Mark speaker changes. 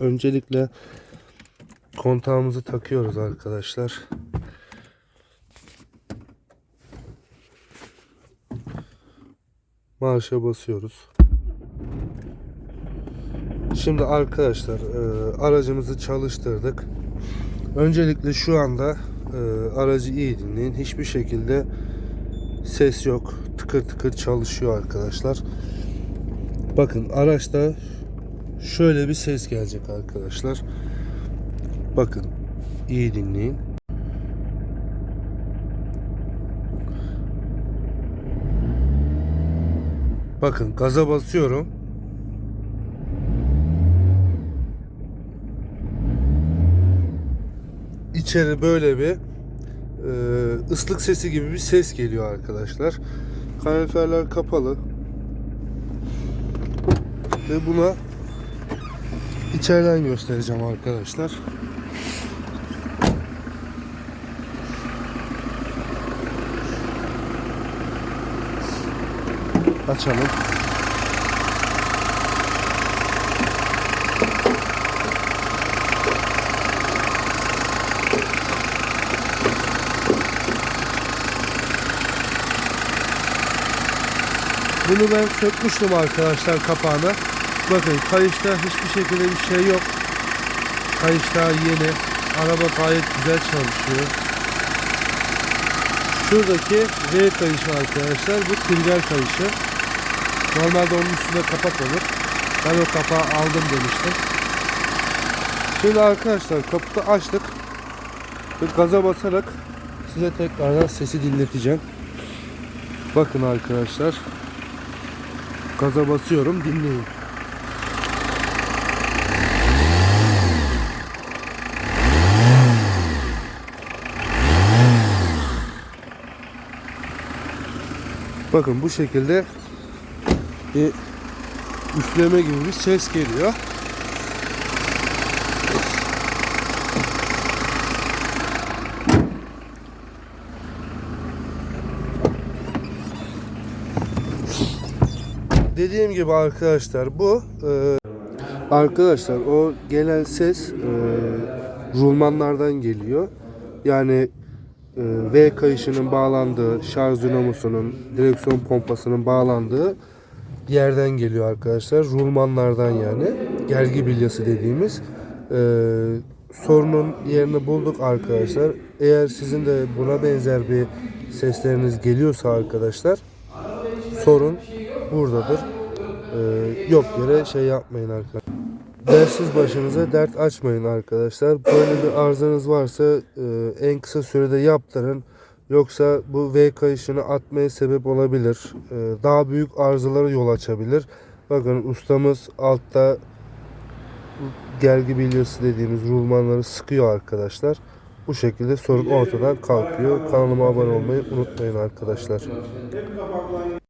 Speaker 1: Öncelikle kontağımızı takıyoruz arkadaşlar. Marşa basıyoruz. Şimdi arkadaşlar e, aracımızı çalıştırdık. Öncelikle şu anda e, aracı iyi dinleyin. Hiçbir şekilde ses yok. Tıkır tıkır çalışıyor arkadaşlar. Bakın araçta şöyle bir ses gelecek arkadaşlar. Bakın iyi dinleyin. Bakın gaza basıyorum. İçeri böyle bir e, ıslık sesi gibi bir ses geliyor arkadaşlar. Kaloriferler kapalı. Ve buna içeriden göstereceğim arkadaşlar. Açalım. Bunu ben sökmüştüm arkadaşlar kapağını. Bakın kayışta hiçbir şekilde bir şey yok. Kayış daha yeni. Araba gayet güzel çalışıyor. Şuradaki V kayışı arkadaşlar. Bu trigger kayışı. Normalde onun üstünde kapak olur. Ben o kapağı aldım demiştim. Şimdi arkadaşlar kaputu açtık. Ve gaza basarak size tekrardan sesi dinleteceğim. Bakın arkadaşlar. Gaza basıyorum dinleyin. Bakın bu şekilde bir üfleme gibi bir ses geliyor. Dediğim gibi arkadaşlar bu e, arkadaşlar o gelen ses e, rulmanlardan geliyor. Yani V kayışının bağlandığı, şarj dinamosunun, direksiyon pompasının bağlandığı yerden geliyor arkadaşlar. Rulmanlardan yani. Gergi bilyası dediğimiz. E, sorunun yerini bulduk arkadaşlar. Eğer sizin de buna benzer bir sesleriniz geliyorsa arkadaşlar sorun buradadır. E, yok yere şey yapmayın arkadaşlar. Dersiz başınıza dert açmayın arkadaşlar. Böyle bir arızanız varsa e, en kısa sürede yaptırın. Yoksa bu V kayışını atmaya sebep olabilir. E, daha büyük arızalara yol açabilir. Bakın ustamız altta gergi bilyası dediğimiz rulmanları sıkıyor arkadaşlar. Bu şekilde sorun ortadan kalkıyor. Kanalıma abone olmayı unutmayın arkadaşlar.